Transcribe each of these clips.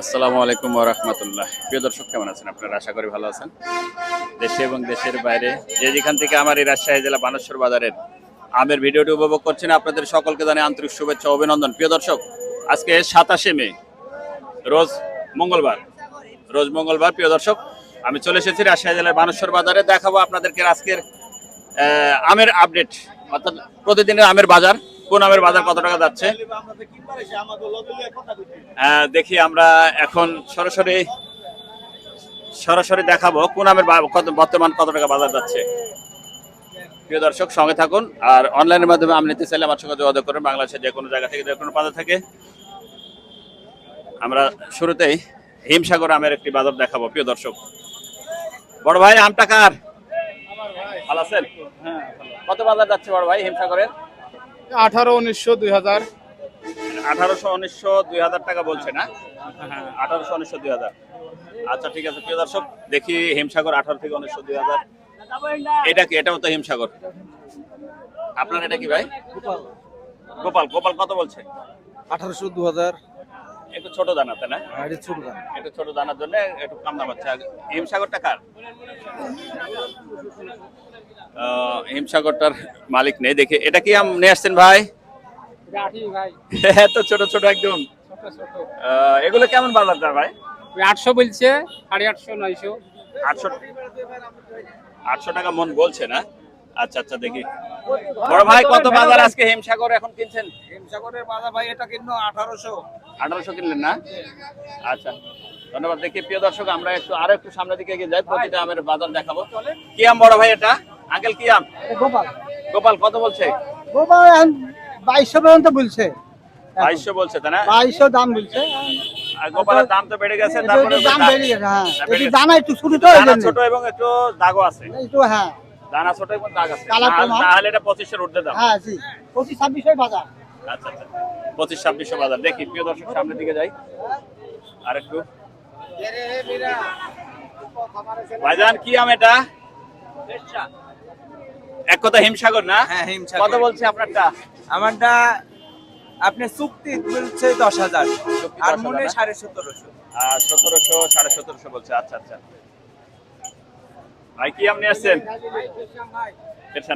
আসসালামু আলাইকুম রহমতুল্লাহ। প্রিয় দর্শক, কেমন আছেন আপনারা? আশা করি ভালো আছেন। দেশে এবং দেশের বাইরে যে যেখান থেকে আমার এই রাজশাহী জেলা বানেশ্বর বাজারের আমের ভিডিওটি উপভোগ করছেন, আপনাদের সকলকে জানাই আন্তরিক শুভেচ্ছা অভিনন্দন। প্রিয় দর্শক, আজকে সাতাশে মে, রোজ মঙ্গলবার রোজ মঙ্গলবার। প্রিয় দর্শক, আমি চলে এসেছি রাজশাহী জেলার বানেশ্বর বাজারে। দেখাবো আপনাদেরকে আজকের আমের আপডেট অর্থাৎ প্রতিদিনের আমের বাজার। কোন আমের বাজার কত টাকা যাচ্ছে? দেখি আমরা এখন সরাসরি সরাসরি দেখাবো কোন আমের বর্তমান কত টাকা বাজার যাচ্ছে। প্রিয় দর্শক, সঙ্গে থাকুন আর অনলাইনের মাধ্যমে আম নিতে চাইলে আমার সঙ্গে যোগাযোগ করুন। বাংলাদেশের যে কোনো জায়গা থেকে, যে কোনো বাজার থেকে। আমরা শুরুতেই হিমসাগর আমের একটি বাজার দেখাবো, প্রিয় দর্শক। বড় ভাই, আমটা কার? ভালো আছেন? কত বাজার যাচ্ছে বড় ভাই হিমসাগরের? আঠারো উনিশশো দুই হাজার। আঠারোশো উনিশশো দুই হাজার টাকা বলছে না? আঠারোশো উনিশশো দুই হাজার। আচ্ছা ঠিক আছে প্রিয় দর্শক দেখি হিমসাগর আঠারো থেকে উনিশশো দুই হাজার। এটা কি? এটাও তো হিমসাগর। আপনার এটা কি ভাই? গোপাল। গোপাল গোপাল কত বলছে? আঠারোশো দু হাজার। একটু ছোট দানা তাই না? গাড়ি ছোট দাম একটু ছোট দানার জন্য একটু কম দাম হচ্ছে। হিমসাগরটা কার? আহ, হিমসাগরটার মালিক নেই দেখে। এটা কি আম নিয়ে আসছেন ভাই? এত ছোট ছোট একদম। এগুলো কেমন বাজার দর ভাই? আটশো বলছে সাড়ে আটশো নয়শো। আটশো আটশো টাকা মন বলছে না? আচ্ছা আচ্ছা দেখি। বড় ভাই কত বাজার আজকে হিমসাগর এখন কিনছেন? হিমসাগরের বাজার ভাই এটা কিন্তু আঠারোশো। আঠারোশো কিনলেন না? আচ্ছা ধন্যবাদ। দেখি প্রিয় দর্শক আমরা একটু আরও একটু সামনের দিকে এগিয়ে যাই। প্রতিটা আমের বাজার দেখাবো। কি আম বড় ভাই এটা? আঙ্কেল কি আম? গোপাল। গোপাল কত বলছে? গোপাল বাইশশো পর্যন্ত বলছে। বাইশশো বলছে তাই না? বাইশশো দাম বলছে। গোপালের দাম তো বেড়ে গেছে একটু তারপরে দাম বেড়ে গেছে হ্যাঁ। একটু গেছে। দানা একটু ছোট তো এবং একটু দাগও আছে। একটু হ্যাঁ। দানা ছোট এবং দাগ আছে। কালার না- তাহলে এটা পঁচিশের উঠতে দাম। হ্যাঁ জি। পঁচিশ ছাব্বিশের বাজার। আচ্ছা আচ্ছা পঁচিশ ছাব্বিশশো বাজার দেখি প্রিয় দর্শক সামনের দিকে যাই আর একটু ভাইজান কি আম এটা এক কথা হিমসাগর না হ্যাঁ, হিমসাগর। কত বলছে আপনারটা আমারটা আপনি চুক্তি বলছে দশ হাজার আর 10,000 মনে সাড়ে সতেরোশো সতেরোশো সাড়ে সতেরোশো বলছে আচ্ছা আচ্ছা ভাই কি আম নিয়ে আসছেন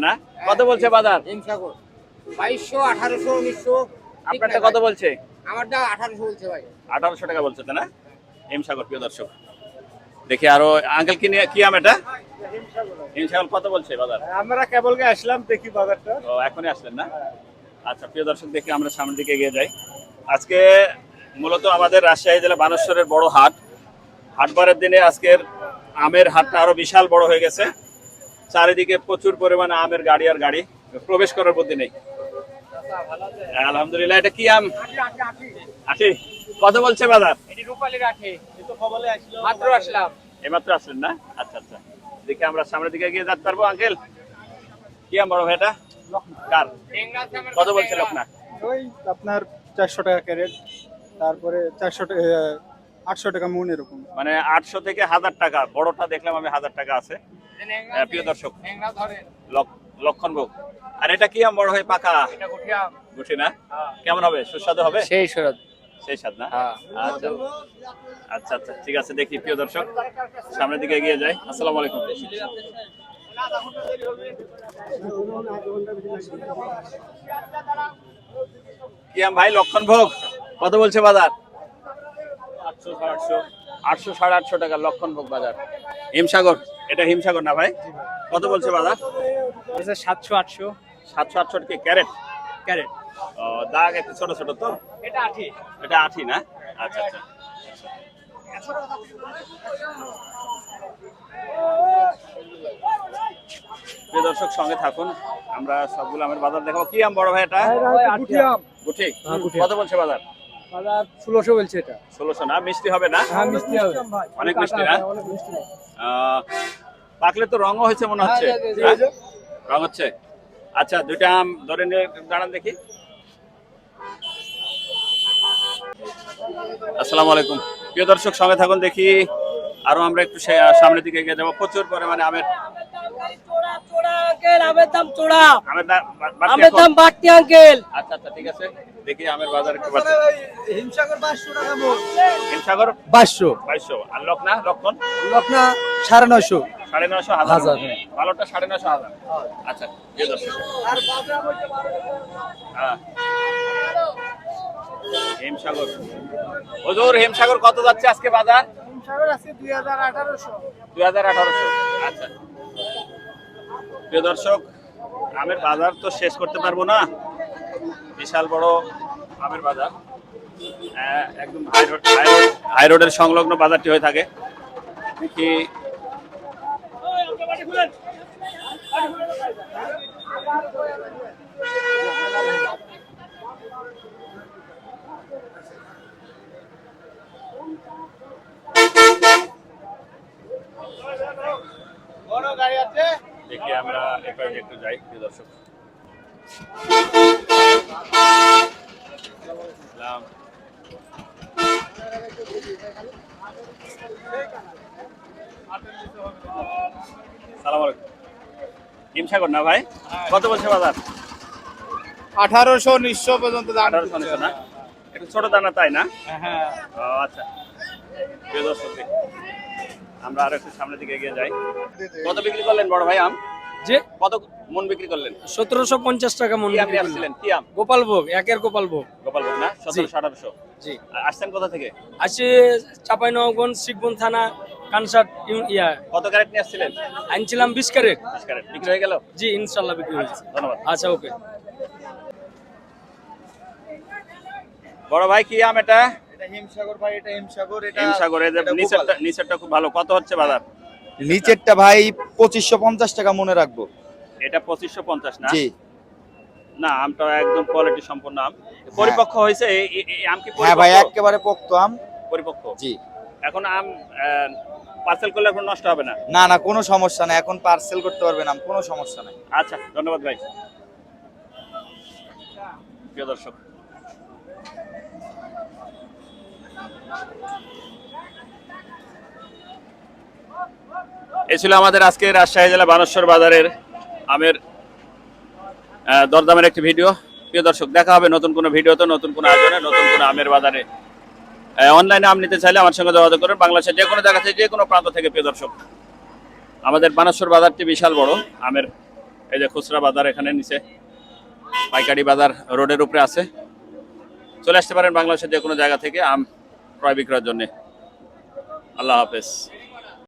না কত বলছে বাজার হিমসাগর বাইশশো আঠারোশো উনিশশো আপনারটা কত বলছে? আমারটা আঠারোশো বলছে ভাই। আঠারোশো টাকা বলছে তাই না? হিমসাগর প্রিয় দর্শক। দেখি আরও আঙ্কেল কি কি আম এটা? হিমসাগর কত বলছে বাজার? আমরা কেবলকে আসলাম দেখি বাজারটা। ও এখনই আসলেন না? আচ্ছা প্রিয় দর্শক দেখি আমরা সামনের দিকে এগিয়ে যাই। আজকে মূলত আমাদের রাজশাহী জেলা বানেশ্বরের বড় হাট। হাটবারের দিনে আজকের আমের হাটটা আরও বিশাল বড় হয়ে গেছে। চারিদিকে প্রচুর পরিমাণে আমের গাড়ি আর গাড়ি। প্রবেশ করার বুদ্ধি নেই। আলহামদুলিল্লাহ এটা কি আম? আশি কত বলছে বাজার? এটি রূপালি রাখে মাত্র আসলাম। এইমাত্র আসলেন না? আচ্ছা আচ্ছা। দেখি আমরা সামনের দিকে গিয়ে যেতে পারব আঙ্কেল। কি আম বড় ভাই এটা? কার? কত বলছে লোকনা ওই আপনার চারশো টাকা ক্যারেট তারপরে চারশো আটশো টাকা মন এরকম। মানে আটশো থেকে হাজার টাকা বড়টা দেখলাম আমি হাজার টাকা আছে। প্রিয় দর্শক। লক- লক্ষণ ভোগ। আর এটা কি আম বড় হয়ে পাকা? গুটি না? কেমন হবে? সুস্বাদু হবে? সেই শরৎ সেই স্বাদ না? হ্যাঁ। আচ্ছা। আচ্ছা আচ্ছা ঠিক আছে দেখি প্রিয় দর্শক। সামনের দিকে এগিয়ে যাই। আসসালামু আলাইকুম। কি আম ভাই? লক্ষণ ভোগ? কত বলছে বাজার? আটশো সাড়ে আটশো। টাকা লক্ষণ ভোগ বাজার। হিমসাগর? এটা হিমসাগর না ভাই। কত বলছে বাজার? সাতশো আটশো। সাতশো আটশো কি ক্যারেট? ক্যারেট। দাগ একটু ছোট ছোট তো? এটা আঠি। এটা আঠি না? আচ্ছা আচ্ছা। প্রিয় দর্শক সঙ্গে থাকুন। আমরা সবগুলো আমের বাজার দেখাবো। কি আম বড় ভাই এটা? গুটি কত বলছে বাজার? বাজার ষোলোশো বলছে এটা। ষোলোশো না? মিষ্টি হবে না? হ্যাঁ মিষ্টি হবে। অনেক মিষ্টি না? আহ, পাকলে তো রঙও হয়েছে মনে হচ্ছে। হ্যাঁ? রং হচ্ছে? আচ্ছা দুইটা আম ধরে নিয়ে দাঁড়ান দেখি। আসসালামু আলাইকুম। প্রিয় দর্শক, সঙ্গে থাকুন দেখি। আরও আমরা একটু সামনের দিকে এগিয়ে যাব। প্রচুর পরিমাণে আমের চোড়া আঙ্কেল আমের দাম চোড়া আমের দাম বাড়তি আমের এখন? দাম বাড়তি আঙ্কেল। আচ্ছা আচ্ছা ঠিক আছে। দেখি আমের বাজার হিমসাগর পাঁচশো টাকা মোট। হিমসাগর আর লকনা লক্ষণ হাজার। হাজার, হ্যাঁ। আচ্ছা হ্যাঁ। হিমসাগর। হুজুর হিমসাগর কত যাচ্ছে আজকে বাজার? হিমসাগর আছে দুই হাজার আঠারোশো। দুই হাজার আঠারোশো। আচ্ছা। প্রিয় দর্শক আমের বাজার তো শেষ করতে পারব না। বিশাল বড় আমের বাজার। একদম high road high road high রোডের সংলগ্ন বাজারটি হয়ে থাকে। দেখি দেখি আমরা এবার একটু যাই প্রিয় দর্শক। সালাম। সালাম আলাইকুম। হিমসাগর না ভাই? কত বলছে বাজার? আঠারোশো নিঃশো পর্যন্ত আঠারোশো না? একটু ছোট দানা তাই না? হ্যাঁ ও আচ্ছা। প্রিয় দর্শক আমরা আর একটু সামনের দিকে এগিয়ে যাই। কত বিক্রি করলেন বড় ভাই আম? যে কত মন বিক্রি করলেন? সতেরোশো পঞ্চাশ টাকা মন বিক্রি। আসছিলেন? কি আম? গোপালভোগ একের গোপালভোগ গোপালভোগ না? সতেরোশো আঠারোশো। জি। আসছেন কোথা থেকে? আসি চাপাই নগঞ্জ থানা কানসাট ইয়া। কত ক্যারেট নিয়ে আসছিলেন? আনছিলাম বিশ ক্যারেট। বিশ ক্যারেট। বিক্রি হয়ে গেল? জি ইনশাল্লাহ বিক্রি হয়েছে ধন্যবাদ। আচ্ছা ওকে। বড় ভাই কি আম এটা? এটা হিমসাগর ভাই এটা হিমসাগর এটা হিমসাগর এই যে এটা নিচেরটা নিচেরটা খুব ভালো। কত হচ্ছে বাজার? নিচেরটা ভাই পঁচিশশো পঞ্চাশ টাকা মনে রাখব। এটা পঁচিশশো পঞ্চাশ না? জি। না আমটা একদম কোয়ালিটি সম্পন্ন আম। পরিপক্ক হয়েছে এই- এই- এই আম কি হ্যাঁ ভাই? একেবারে পোক্ত আম। পরিপক্ক? জি। এখন আম পার্সেল করলে এখন নষ্ট হবে না? না না কোনো সমস্যা নাই। এখন পার্সেল করতে পারবেন আম কোনো সমস্যা নাই। আচ্ছা ধন্যবাদ ভাই। প্রিয় দর্শক। এ ছিল আমাদের আজকে রাজশাহী জেলা বানেশ্বর বাজারের আমের দরদামের একটি ভিডিও। প্রিয় দর্শক, দেখা হবে নতুন কোনো ভিডিওতে, নতুন কোনো আয়োজনে, নতুন কোনো আমের বাজারে। অনলাইনে আম নিতে চাইলে আমার সঙ্গে যোগাযোগ করুন বাংলাদেশের যে কোনো জায়গা থেকে, যে কোনো প্রান্ত থেকে, প্রিয় দর্শক। আমাদের বানেশ্বর বাজারটি বিশাল বড়, আমের এই যে খুচরা বাজার এখানে নিচে, পাইকারি বাজার রোডের উপরে আছে। চলে আসতে পারেন বাংলাদেশের যে কোনো জায়গা থেকে আম ক্রয় বিক্রয়ের জন্যে। আল্লাহ হাফেজ।